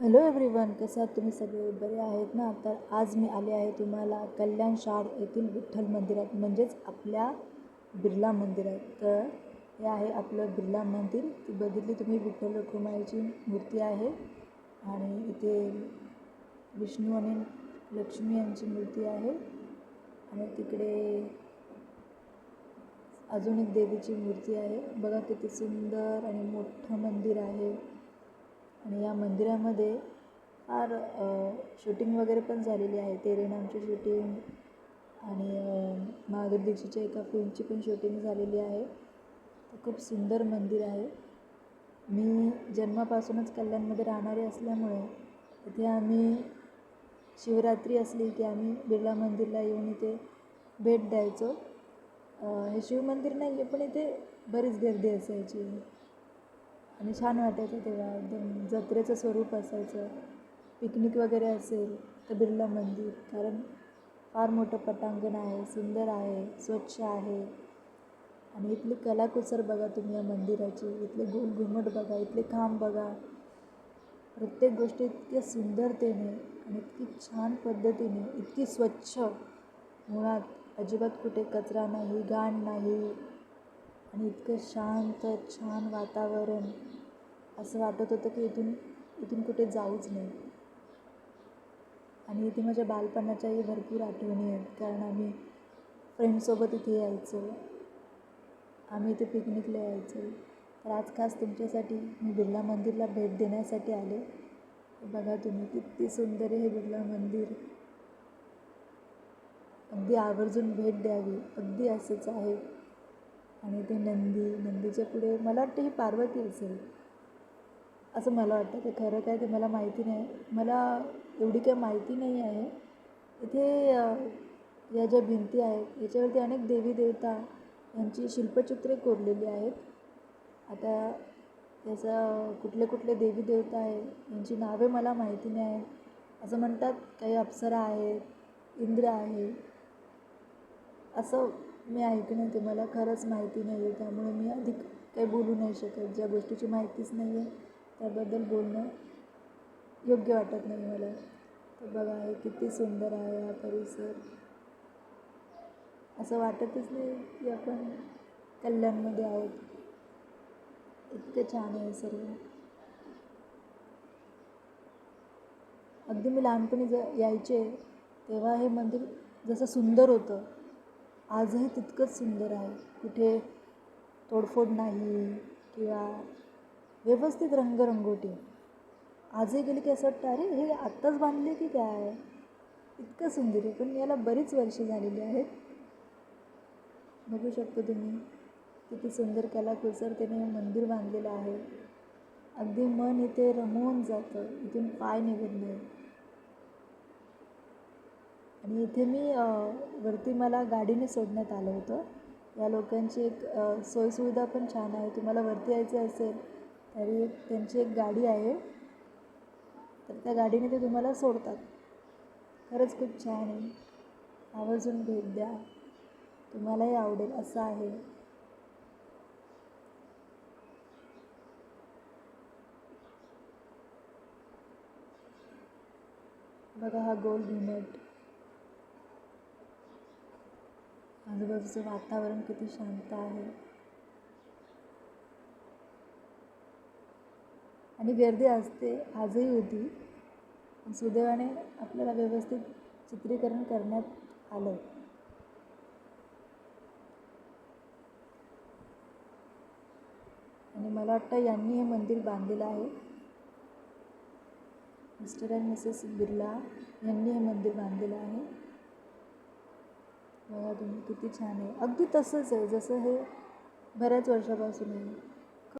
Hello everyone कसं आहात तुम्ही? सगळे बरे आहेत ना? तर आज मी आले आहे तुम्हाला कल्याण शाड येथील विठ्ठल मंदिरात म्हणजेच आपल्या बिर्ला मंदिरात. तर हे आहे आपलं बिर्ला मंदिर. ती बघितली तुम्ही विठ्ठल रखुमाईची मूर्ती आहे. आणि इथे विष्णू आणि लक्ष्मी यांची मूर्ती आहे. आणि तिकडे अजून एक देवीची मूर्ती आहे. बघा किती सुंदर आणि मोठं मंदिर आहे. आणि या मंदिरामध्ये फार शूटिंग वगैरे पण झालेली आहे. तेरे नामची शूटिंग आणि माधुरी दीक्षितच्या एका फिल्मची पण शूटिंग झालेली आहे. खूप सुंदर मंदिर आहे. मी जन्मापासूनच कल्याणमध्ये राहणारी असल्यामुळे इथे आम्ही शिवरात्री असली की आम्ही बिर्ला मंदिरला येऊन इथे भेट द्यायचो. हे शिवमंदिर नाही आहे पण इथे बरीच गर्दी असायची. आणि छान वाटायचं तेव्हा. एकदम जत्रेचं स्वरूप असायचं. पिकनिक वगैरे असेल तर बिर्ला मंदिर. कारण फार मोठं पटांगण आहे सुंदर आहे स्वच्छ आहे. आणि इथली कलाकुसर बघा तुम्ही या मंदिराची. इथले गोल घुमट बघा इथले खांब बघा. प्रत्येक गोष्ट इतक्या सुंदरतेने आणि इतकी छान पद्धतीने इतकी स्वच्छ. मुळात अजिबात कुठे कचरा नाही घाण नाही. आणि इतकं शांत छान वातावरण. असं वाटत होतं की इथून इथून कुठे जाऊच नाही. आणि इथे माझ्या बालपणाच्याही भरपूर आठवणी आहेत. कारण आम्ही फ्रेंडसोबत इथे यायचो. आम्ही इथे पिकनिकला यायचो. तर आज खास तुमच्यासाठी मी बिर्ला मंदिरला भेट देण्यासाठी आले. बघा तुम्ही किती सुंदर आहे हे बिर्ला मंदिर. अगदी आवर्जून भेट द्यावी. अगदी असंच आहे. आणि ते नंदी नंदीच्या पुढे मला वाटतं ही पार्वती असेल. असं मला वाटतं ते खरं काय ते मला माहिती नाही. मला एवढी काही माहिती नाही आहे. इथे या ज्या भिंती आहेत याच्यावरती अनेक देवी देवता यांची शिल्पचित्रे कोरलेली आहेत. आता याचा कुठले कुठले देवी देवता आहे यांची नावे मला माहिती नाही आहेत. असं म्हणतात काही अप्सरा आहेत इंद्र आहे. असं मी ऐकणं आहे ते मला खरंच माहिती नाही आहे त्यामुळे मी अधिक काही बोलू नाही शकत. ज्या गोष्टीची माहितीच नाही आहे त्याबद्दल बोलणं योग्य वाटत नाही मला. तर बघा हे किती सुंदर आहे हा परिसर. असं वाटतच नाही की आपण कल्याणमध्ये आहोत. इतकं छान आहे सर्व. अगदी मी लहानपणी ज यायचे तेव्हा हे मंदिर जसं सुंदर होतं. आजही तितकंच सुंदर आहे. कुठे तोडफोड नाही किंवा व्यवस्थित रंगरंगोटी. आजही गेली की असं वाटतं अरे हे आत्ताच बांधले की काय? इतकं सुंदर आहे. पण याला बरीच वर्षे झालेली आहेत. बघू शकतो तुम्ही किती सुंदर कलाकुसरतेने हे मंदिर बांधलेलं आहे. अगदी मन इथे रमवून जातं. इथून पाय निघत नाही. आणि इथे मी वरती मला गाडीने सोडण्यात आलं होतं. या लोकांची एक सोयसुविधा पण छान आहे. तुम्हाला वरती यायचं असेल तरी त्यांची एक गाडी आहे. तर त्या गाडीने ते तुम्हाला सोडतात. खरंच खूप छान आहे. आवर्जून भेट द्या. तुम्हालाही आवडेल असं आहे. बघा हा गोल घुमट. आजूबाजूचं वातावरण किती शांत आहे. आणि गर्दी असते आजही होती. सुदैवाने आपल्याला व्यवस्थित चित्रीकरण करण्यात आलं. आणि मला वाटतं यांनी हे मंदिर बांधलेलं आहे. मिस्टर अँड मिसेस बिर्ला यांनी हे मंदिर बांधलेलं आहे. बघा तुम्ही किती छान आहे. अगदी तसंच आहे जसं हे बऱ्याच वर्षापासून आहे.